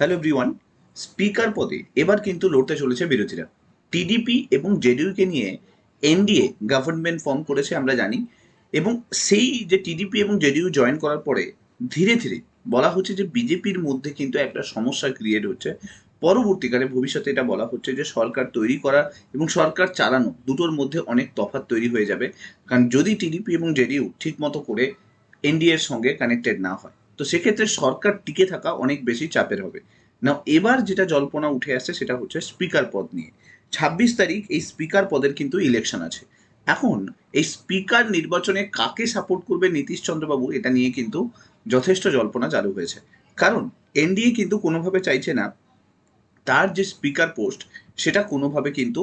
Hello everyone speaker পদে এবার কিন্তু লড়তে চলেছে বিরোধীরা। টিডিপি এবং জেডিইউকে নিয়ে এনডিএ গভর্নমেন্ট ফর্ম করেছে আমরা জানি এবং সেই যে টিডিপি এবং জেডিইউ জয়েন করার পরে ধীরে ধীরে বলা হচ্ছে যে বিজেপির মধ্যে কিন্তু একটা সমস্যা ক্রিয়েট হচ্ছে। পরবর্তীকালে ভবিষ্যতে এটা বলা হচ্ছে যে সরকার তৈরি করা এবং সরকার চালানো দুটোর মধ্যে অনেক তফাৎ তৈরি হয়ে যাবে। কারণ যদি টিডিপি এবং জেডিইউ ঠিক মতো করে এনডিএ এর সঙ্গে কানেক্টেড না হয় তো সেক্ষেত্রে সরকার টিকে থাকা অনেক বেশি চাপের হবে। না এবার যেটা জল্পনা উঠে আসছে সেটা হচ্ছে স্পিকার পদ নিয়ে। ছাব্বিশ তারিখ এই স্পিকার পদের কিন্তু ইলেকশন আছে। এখন এই স্পিকার নির্বাচনে কাকে সাপোর্ট করবে নীতিশ চন্দ্রবাবু এটা নিয়ে কিন্তু যথেষ্ট জল্পনা চালু হয়েছে। কারণ এনডিএ কিন্তু কোনোভাবে চাইছে না তার যে স্পিকার পোস্ট সেটা কোনোভাবে কিন্তু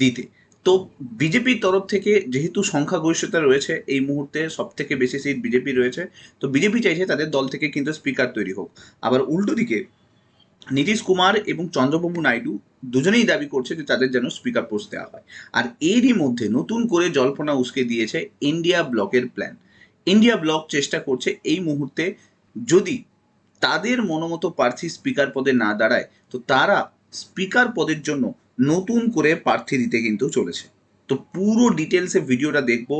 দিতে। তো বিজেপির তরফ থেকে যেহেতু সংখ্যাগরিষ্ঠতা রয়েছে, এই মুহূর্তে সব থেকে বেশি সিট বিজেপি রয়েছে, তো বিজেপি চাইছে তাদের দল থেকে কিন্তু স্পিকার তৈরি হোক। আবার উল্টো দিকে, নীতিশ কুমার এবং চন্দ্রবাবু নাইডু দুজনেই দাবি করছে যে তাদের যেন স্পিকার পোস্ট দেওয়া হয়। আর এরই মধ্যে নতুন করে জল্পনা উস্কে দিয়েছে ইন্ডিয়া ব্লকের প্ল্যান ইন্ডিয়া ব্লক চেষ্টা করছে এই মুহূর্তে যদি তাদের মনোমতো প্রার্থী স্পিকার পদে না দাঁড়ায়, তো তারা স্পিকার পদের জন্য নতুন করে প্রার্থী দিতে কিন্তু চলেছে। তো পুরো ডিটেলসে ভিডিওটা দেখব,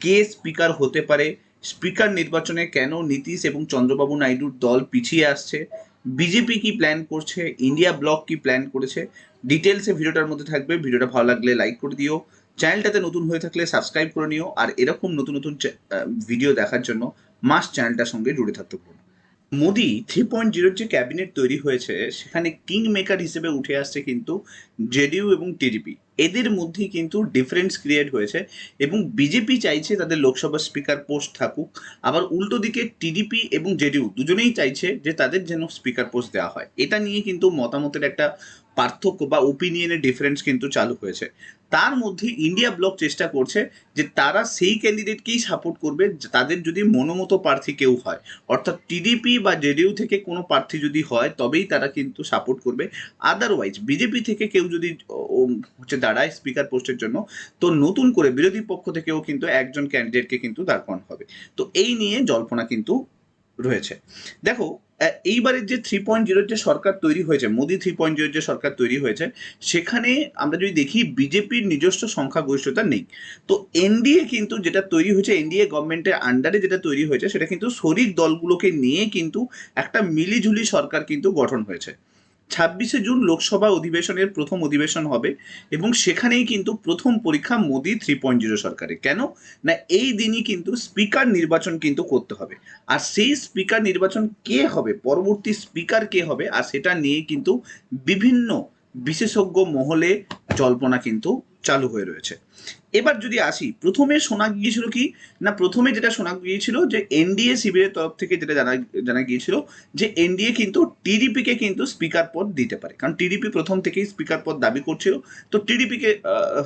কে স্পিকার হতে পারে স্পিকার নির্বাচনে কেন নীতিশ এবং চন্দ্রবাবু নাইডুর দল পিছিয়ে আসছে বিজেপি কি প্ল্যান করছে ইন্ডিয়া ব্লক কি প্ল্যান করেছে ডিটেলসে ভিডিওটার মধ্যে থাকবে। ভিডিওটা ভালো লাগলে লাইক করে দিও। চ্যানেলটাতে নতুন হয়ে থাকলে সাবস্ক্রাইব করে নিও। আর এরকম নতুন নতুন ভিডিও দেখার জন্য মাস চ্যানেলটার সঙ্গে জুড়ে থাকতে পারো মোদি থ্রি পয়েন্ট জিরোর যে ক্যাবিনেট তৈরি হয়েছে, সেখানে কিং মেকার হিসেবে উঠে আসছে কিন্তু জেডিইউ এবং টিডিপি। এদের মধ্যে কিন্তু ডিফারেন্স ক্রিয়েট হয়েছে এবং বিজেপি চাইছে তাদের লোকসভা স্পিকার পোস্ট থাকুক, আবার উল্টো দিকে টিডিপি এবং জেডিউ দুজনেই চাইছে যে তাদের যেন স্পিকার পোস্ট দেওয়া হয়। এটা নিয়ে কিন্তু মতামতের একটা পার্থক্য বা ওপিনিয়নের ডিফারেন্স কিন্তু চালু হয়েছে। তার মধ্যে ইন্ডিয়া ব্লক চেষ্টা করছে যে তারা সেই ক্যান্ডিডেটকেই সাপোর্ট করবে তাদের যদি মনোমতো প্রার্থী কেউ হয়, অর্থাৎ টিডিপি বা জেডিইউ থেকে কোনো প্রার্থী যদি হয়, তবেই তারা কিন্তু সাপোর্ট করবে। আদারওয়াইজ বিজেপি থেকে কেউ যদি হচ্ছে দাঁড়ায় স্পিকার পোস্টের জন্য, তো নতুন করে বিরোধী পক্ষ থেকেও কিন্তু একজন ক্যান্ডিডেটকে কিন্তু দাঁড় করানো হবে। তো এই নিয়ে জল্পনা কিন্তু রয়েছে। দেখো এইবারের যে থ্রি পয়েন্ট জিরোর যে সরকার তৈরি হয়েছে, মোদি থ্রি পয়েন্ট জিরোর যে সরকার তৈরি হয়েছে, সেখানে আমরা যদি দেখি বিজেপির নিজস্ব সংখ্যাগরিষ্ঠতা নেই। তো এনডিএ কিন্তু যেটা তৈরি হয়েছে, এনডিএ গভর্নমেন্টের আন্ডারে যেটা তৈরি হয়েছে, সেটা কিন্তু শরিক দলগুলোকে নিয়ে কিন্তু একটা মিলিঝুলি সরকার কিন্তু গঠন হয়েছে। ছাব্বিশে জুন লোকসভা অধিবেশনের প্রথম অধিবেশন হবে এবং সেখানেই কিন্তু প্রথম পরীক্ষা মোদি থ্রি পয়েন্ট জিরো সরকারে কেন? না, এই দিনই কিন্তু স্পিকার নির্বাচন কিন্তু করতে হবে। আর সেই স্পিকার নির্বাচন কে হবে? পরবর্তী স্পিকার কে হবে? আর সেটা নিয়ে কিন্তু বিভিন্ন বিশেষজ্ঞ মহলে জল্পনা কিন্তু চালু হয়ে রয়েছে। এবার যদি আসি, প্রথমে শোনা গিয়েছিল কি? না, প্রথমে যেটা শোনা গিয়েছিল যে এনডিএ শিবিরের তরফ থেকে যেটা জানা জানা গিয়েছিল যে এনডিএ কিন্তু টিডিপিকে কিন্তু স্পিকার পদ দিতে পারে। কারণ টিডিপি প্রথম থেকেই স্পিকার পদ দাবি করছিল, তো টিডিপিকে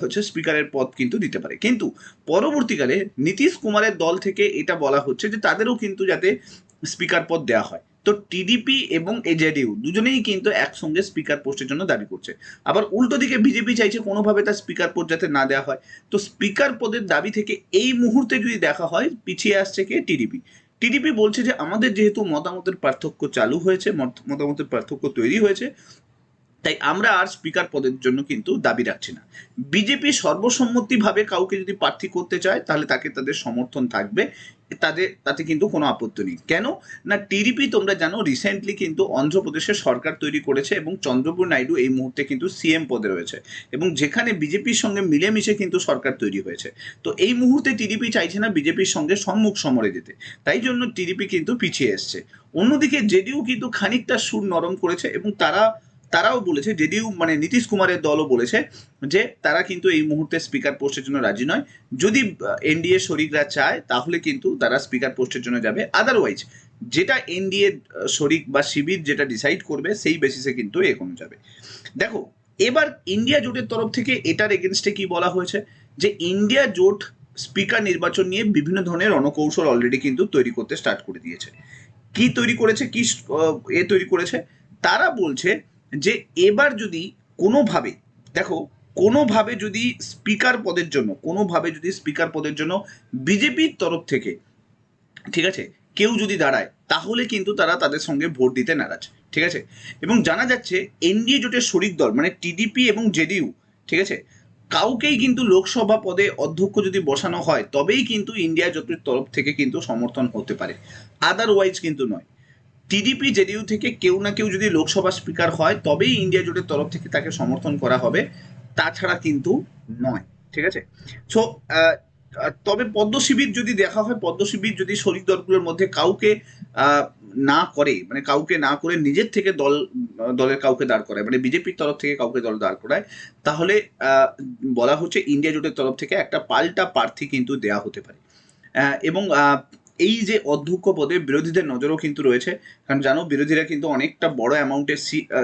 হচ্ছে স্পিকারের পদ কিন্তু দিতে পারে। কিন্তু পরবর্তীকালে নীতিশ কুমারের দল থেকে এটা বলা হচ্ছে যে তাদেরও কিন্তু যাতে স্পিকার পদ দেওয়া হয়। তো টিডিপি এবং এজেডিউ দুজনেই কিন্তু একসঙ্গে স্পিকার পোস্টের জন্য দাবি করছে। আবার উল্টো দিকে বিজেপি চাইছে কোনোভাবে তার স্পিকার পদ যাতে না দেওয়া হয়। তো স্পিকার পদের দাবি থেকে এই মুহূর্তে যদি দেখা হয়, পিছিয়ে আসছে কে? টিডিপি টিডিপি বলছে যে আমাদের যেহেতু মতামতের পার্থক্য চালু হয়েছে, মত- মতামতের পার্থক্য তৈরি হয়েছে, তাই আমরা আর স্পিকার পদের জন্য কিন্তু দাবি রাখছি না। বিজেপি সর্বসম্মতিভাবে কাউকে যদি প্রার্থী করতে চায়, তাহলে তাকে তাদের সমর্থন থাকবে। তাদের, তাতে কিন্তু কোনো আপত্তি নেই। কেন? না টিডিপি তোমরা জানো রিসেন্টলি কিন্তু অন্ধ্রপ্রদেশের সরকার তৈরি করেছে এবং চন্দ্রবাবু নাইডু এই মুহূর্তে কিন্তু সিএম পদে রয়েছে এবং যেখানে বিজেপির সঙ্গে মিলেমিশে কিন্তু সরকার তৈরি হয়েছে। তো এই মুহূর্তে টিডিপি চাইছে না বিজেপির সঙ্গে সম্মুখ সমরে যেতে। তাই জন্য টিডিপি কিন্তু পিছিয়ে এসছে। অন্যদিকে জেডিইউ কিন্তু খানিকটা সুর নরম করেছে এবং তারা তারাও বলেছে জেডিইউ মানে নীতিশ কুমারের দলও বলেছে যে তারা কিন্তু এই মুহূর্তে স্পিকার পোস্টের জন্য রাজি নয়। যদি এনডিএ শরিকরা চায়, তাহলে কিন্তু তারা স্পিকার পোস্টের জন্য যাবে। আদারওয়াইজ যেটা এনডিএ শরিক বা শিবির যেটা ডিসাইড করবে, সেই বেসিসে কিন্তু এগোনো যাবে। দেখো, এবার ইন্ডিয়া জোটের তরফ থেকে এটার এগেনস্টে কি বলা হয়েছে? যে ইন্ডিয়া জোট স্পিকার নির্বাচন নিয়ে বিভিন্ন ধরনের রণকৌশল অলরেডি কিন্তু তৈরি করতে স্টার্ট করে দিয়েছে। কি তৈরি করেছে? কি এ তৈরি করেছে? তারা বলছে যে এবার যদি কোনোভাবে, দেখো, কোনোভাবে যদি স্পিকার পদের জন্য, কোনোভাবে যদি স্পিকার পদের জন্য বিজেপির তরফ থেকে, ঠিক আছে, কেউ যদি দাঁড়ায়, তাহলে কিন্তু তারা তাদের সঙ্গে ভোট দিতে নারাজ, ঠিক আছে? এবং জানা যাচ্ছে এনডিএ জোটের শরিক দল মানে টিডিপি এবং জেডিইউ ঠিক আছে? কাউকেই কিন্তু লোকসভা পদে অধ্যক্ষ যদি বসানো হয়, তবেই কিন্তু ইন্ডিয়া জোটের তরফ থেকে কিন্তু সমর্থন হতে পারে। আদারওয়াইজ কিন্তু নয়। টিডিপি জেডিইউ থেকে কেউ না কেউ যদি লোকসভা স্পিকার হয়, তবেই ইন্ডিয়া জোটের তরফ থেকে তাকে সমর্থন করা হবে। তাছাড়া কিন্তু নয়, ঠিক আছে? সো তবে পদ্ম শিবির যদি দেখা হয়, পদ্ম শিবির যদি শরিক দলগুলোর মধ্যে কাউকে না করে মানে কাউকে না করে নিজের থেকে দল, দলের কাউকে দাঁড় করায় মানে বিজেপির তরফ থেকে কাউকে দল দাঁড় করায়, তাহলে বলা হচ্ছে ইন্ডিয়া জোটের তরফ থেকে একটা পাল্টা প্রার্থী কিন্তু দেয়া হতে পারে। এবং এই যে অধ্যক্ষ পদে বিরোধীদের নজরও কিন্তু রয়েছে। কারণ জানো, বিরোধীরা কিন্তু অনেকটা বড় অ্যামাউন্টের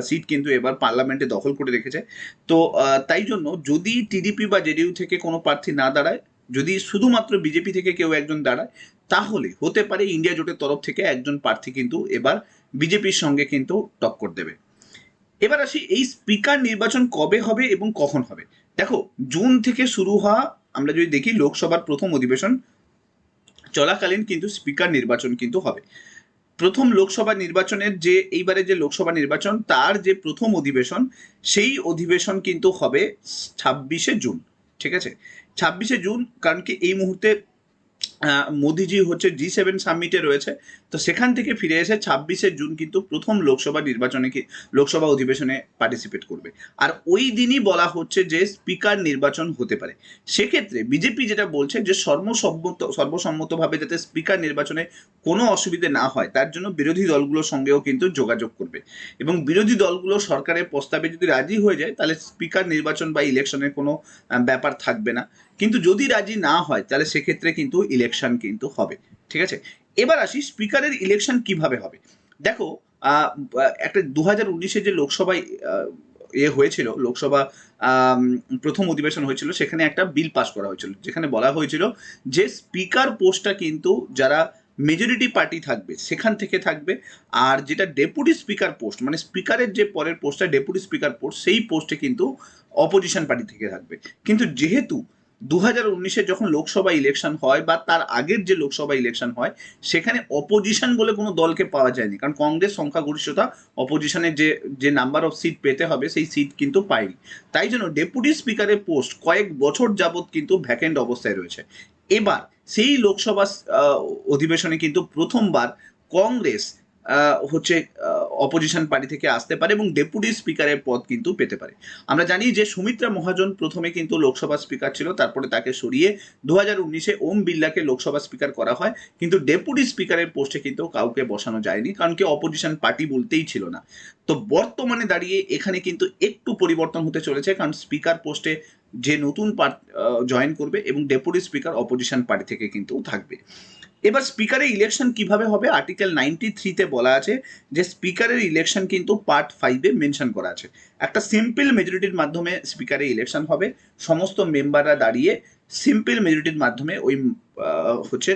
সিট কিন্তু এবার পার্লামেন্টে দখল করে রেখেছে। তো তাই জন্য যদি টিডিপি বা জেডিইউ থেকে কোনো প্রার্থী না দাঁড়ায়, যদি শুধুমাত্র বিজেপি থেকে কেউ একজন দাঁড়ায়, তাহলে হতে পারে ইন্ডিয়া জোটের তরফ থেকে একজন প্রার্থী কিন্তু এবার বিজেপির সঙ্গে কিন্তু টক্কর দেবে। এবার আসি, এই স্পিকার নির্বাচন কবে হবে এবং কখন হবে? দেখো, জুন থেকে শুরু হওয়া, আমরা যদি দেখি, লোকসভার প্রথম অধিবেশন চলাকালীন কিন্তু স্পিকার নির্বাচন কিন্তু হবে। প্রথম লোকসভা নির্বাচনের যে এইবারে যে লোকসভা নির্বাচন, তার যে প্রথম অধিবেশন, সেই অধিবেশন কিন্তু হবে ছাব্বিশে জুন, ঠিক আছে? ছাব্বিশে জুন, কারণ কি এই মুহূর্তে মোদিজি হচ্ছে জি সেভেন সামিটে রয়েছে। তো সেখান থেকে ফিরে এসে ছাব্বিশে জুন কিন্তু প্রথম লোকসভা নির্বাচনে কি লোকসভা অধিবেশনে পার্টিসিপেট করবে। আর ওই দিনই বলা হচ্ছে যে স্পিকার নির্বাচন হতে পারে। সেক্ষেত্রে বিজেপি যেটা বলছে যে সর্বসম্মত সর্বসম্মতভাবে যাতে স্পিকার নির্বাচনে কোনো অসুবিধে না হয়, তার জন্য বিরোধী দলগুলোর সঙ্গেও কিন্তু যোগাযোগ করবে। এবং বিরোধী দলগুলো সরকারের প্রস্তাবে যদি রাজি হয়ে যায়, তাহলে স্পিকার নির্বাচন বা ইলেকশনের কোনো ব্যাপার থাকবে না। কিন্তু যদি রাজি না হয়, তাহলে সেক্ষেত্রে কিন্তু ইলেকশন কিন্তু হবে, ঠিক আছে? এবার আসি স্পিকারের ইলেকশন কীভাবে হবে? দেখো একটা দু হাজার উনিশে যে লোকসভায় এ হয়েছিল, লোকসভা প্রথম অধিবেশন হয়েছিল, সেখানে একটা বিল পাস করা হয়েছিল, যেখানে বলা হয়েছিল যে স্পিকার পোস্টটা কিন্তু যারা মেজরিটি পার্টি থাকবে, সেখান থেকে থাকবে, আর যেটা ডেপুটি স্পিকার পোস্ট মানে স্পিকারের যে পরের পোস্টটা ডেপুটি স্পিকার পোস্ট সেই পোস্টে কিন্তু অপোজিশন পার্টি থেকে থাকবে। কিন্তু যেহেতু দু হাজার যখন লোকসভা ইলেকশন হয় বা তার আগের যে লোকসভা ইলেকশন হয়, সেখানে অপোজিশন বলে কোনো দলকে পাওয়া যায়নি। কারণ কংগ্রেস সংখ্যাগরিষ্ঠতা অপোজিশনের যে যে নাম্বার অফ সিট পেতে হবে, সেই সিট কিন্তু পায়নি। তাই জন্য ডেপুটি স্পিকারের পোস্ট কয়েক বছর যাবৎ কিন্তু ভ্যাকেন্ট অবস্থায় রয়েছে। এবার সেই লোকসভা অধিবেশনে কিন্তু প্রথমবার কংগ্রেস হচ্ছে অপোজিশন পার্টি থেকে আসতে পারে এবং ডেপুটি স্পিকারের পদ কিন্তু পেতে পারে। আমরা জানি যে সুমিত্রা মহাজন প্রথমে কিন্তু লোকসভা স্পিকার ছিল, তারপরে তাকে সরিয়ে দু হাজার উনিশে ওম বিল্লাকে লোকসভা স্পিকার করা হয়, কিন্তু ডেপুটি স্পিকারের পোস্টে কিন্তু কাউকে বসানো যায়নি, কারণ কি অপোজিশন পার্টি বলতেই ছিল না। তো বর্তমানে দাঁড়িয়ে এখানে কিন্তু একটু পরিবর্তন হতে চলেছে, কারণ স্পিকার পোস্টে যে নতুন পার্ট জয়েন করবে এবং ডেপুটি স্পিকার অপোজিশন পার্টি থেকে কিন্তু থাকবে। এবার স্পিকারের ইলেকশন কীভাবে হবে? আর্টিকেল নাইনটি থ্রিতে বলা আছে যে স্পিকারের ইলেকশন কিন্তু পার্ট ফাইভে মেনশন করা আছে। একটা সিম্পল মেজরিটির মাধ্যমে স্পিকারের ইলেকশন হবে। সমস্ত মেম্বাররা দাঁড়িয়ে সিম্পল মেজরিটির মাধ্যমে ওই হচ্ছে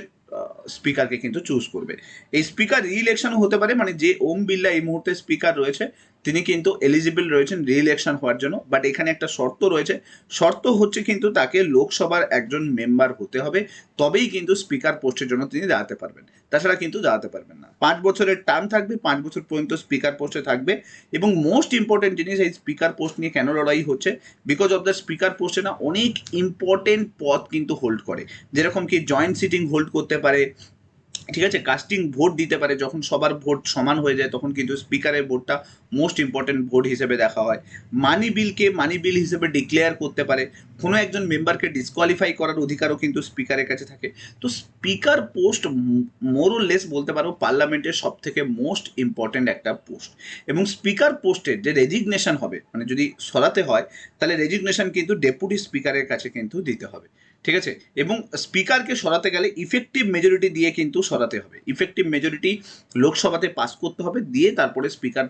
স্পিকারকে কিন্তু চুজ করবে। এই স্পিকার রি ইলেকশন হতে পারে মানে যে ওম বিল্লা এই মুহূর্তে স্পিকার রয়েছে তিনি কিন্তু এলিজিবল রয়েছেন রি ইলেকশন হওয়ার জন্য বাট এখানে একটা শর্ত রয়েছে। শর্ত হচ্ছে কিন্তু তাকে লোকসভার একজন মেম্বার হতে হবে, তবেই কিন্তু স্পিকার পোস্টের জন্য তিনি দাঁড়াতে পারবেন। তাছাড়া কিন্তু দাঁড়াতে পারবেন না। পাঁচ বছরের টার্ম থাকবে, পাঁচ বছর পর্যন্ত স্পিকার পোস্টে থাকবে, এবং মোস্ট ইম্পর্টেন্ট জিনিস এই স্পিকার পোস্ট নিয়ে কেন লড়াই হচ্ছে বিকজ অফ দ্য স্পিকার পোস্টে না অনেক ইম্পর্টেন্ট পদ কিন্তু হোল্ড করে। যেরকম কি জয়েন্ট সিটিং হোল্ড করতে পারে, ঠিক আছে? কাস্টিং ভোট দিতে পারে, যখন সবার ভোট সমান হয়ে যায়, তখন কিন্তু স্পিকারের ভোটটা মোস্ট ইম্পর্টেন্ট ভোট হিসেবে দেখা হয়। মানি বিলকে মানি বিল হিসেবে ডিক্লেয়ার করতে পারে। কোনো একজন মেম্বারকে ডিসকোয়ালিফাই করার অধিকারও কিন্তু স্পিকারের কাছে থাকে। তো স্পিকার পোস্ট মোর লেস বলতে পারো পার্লামেন্টের সব থেকে মোস্ট ইম্পর্টেন্ট একটা পোস্ট এবং স্পিকার পোস্টের যে রেজিগনেশন হবে মানে যদি সরাতে হয়, তাহলে রেজিগনেশন কিন্তু ডেপুটি স্পিকারের কাছে কিন্তু দিতে হবে। ঠিক আছে? এবং স্পিকারকে সরাতে গেলে ইফেক্টিভ মেজরিটি দিয়ে কিন্তু সরাতে হবে। ইফেক্টিভ মেজরিটি লোকসভাতে পাস করতে হবে, দিয়ে তারপরে স্পিকার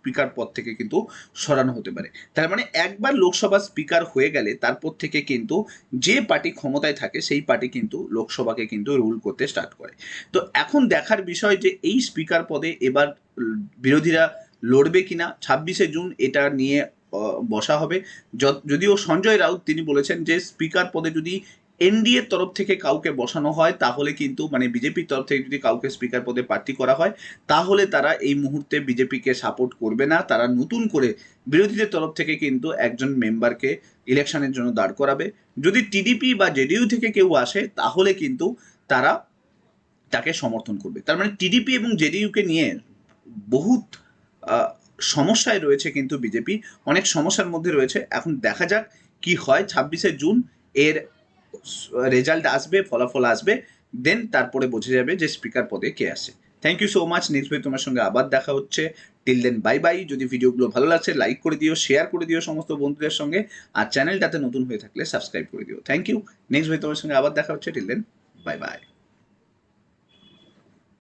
স্পিকার পদ থেকে কিন্তু সরানো হতে পারে। তার মানে একবার লোকসভা স্পিকার হয়ে গেলে তারপর থেকে কিন্তু যে পার্টি ক্ষমতায় থাকে সেই পার্টি কিন্তু লোকসভাকে কিন্তু রুল করতে স্টার্ট করে। তো এখন দেখার বিষয় যে এই স্পিকার পদে এবার বিরোধীরা লড়বে কিনা, ছাব্বিশে জুন এটা নিয়ে বসা হবে। যদিও সঞ্জয় রাউত তিনি বলেছেন যে স্পিকার পদে যদি এনডিএর তরফ থেকে কাউকে বসানো হয়, তাহলে কিন্তু মানে বিজেপির তরফ থেকে যদি কাউকে স্পিকার পদে প্রার্থী করা হয়, তাহলে তারা এই মুহূর্তে বিজেপিকে সাপোর্ট করবে না। তারা নতুন করে বিরোধীদের তরফ থেকে কিন্তু একজন মেম্বারকে ইলেকশনের জন্য দাঁড় করাবে। যদি টিডিপি বা জেডিইউ থেকে কেউ আসে, তাহলে কিন্তু তারা তাকে সমর্থন করবে। তার মানে টিডিপি এবং জেডিইউকে নিয়ে বহুত সমস্যায় রয়েছে কিন্তু বিজেপি। অনেক সমস্যার মধ্যে রয়েছে। এখন দেখা যাক কি হয়। ছাব্বিশে জুন এর রেজাল্ট আসবে, ফলাফল আসবে দেন তারপরে বোঝা যাবে যে স্পিকার পদে কে আসে thank you so much next video তোমার সঙ্গে আবার দেখা হচ্ছে। টিল দেন বাই বাই যদি ভিডিওগুলো ভালো লাগছে লাইক করে দিও শেয়ার করে দিও সমস্ত বন্ধুদের সঙ্গে। আর চ্যানেলটাতে নতুন হয়ে থাকলে সাবস্ক্রাইব করে দিও। থ্যাংক ইউ নেক্সট ভিডিও তোমার সঙ্গে আবার দেখা হচ্ছে। Till then bye bye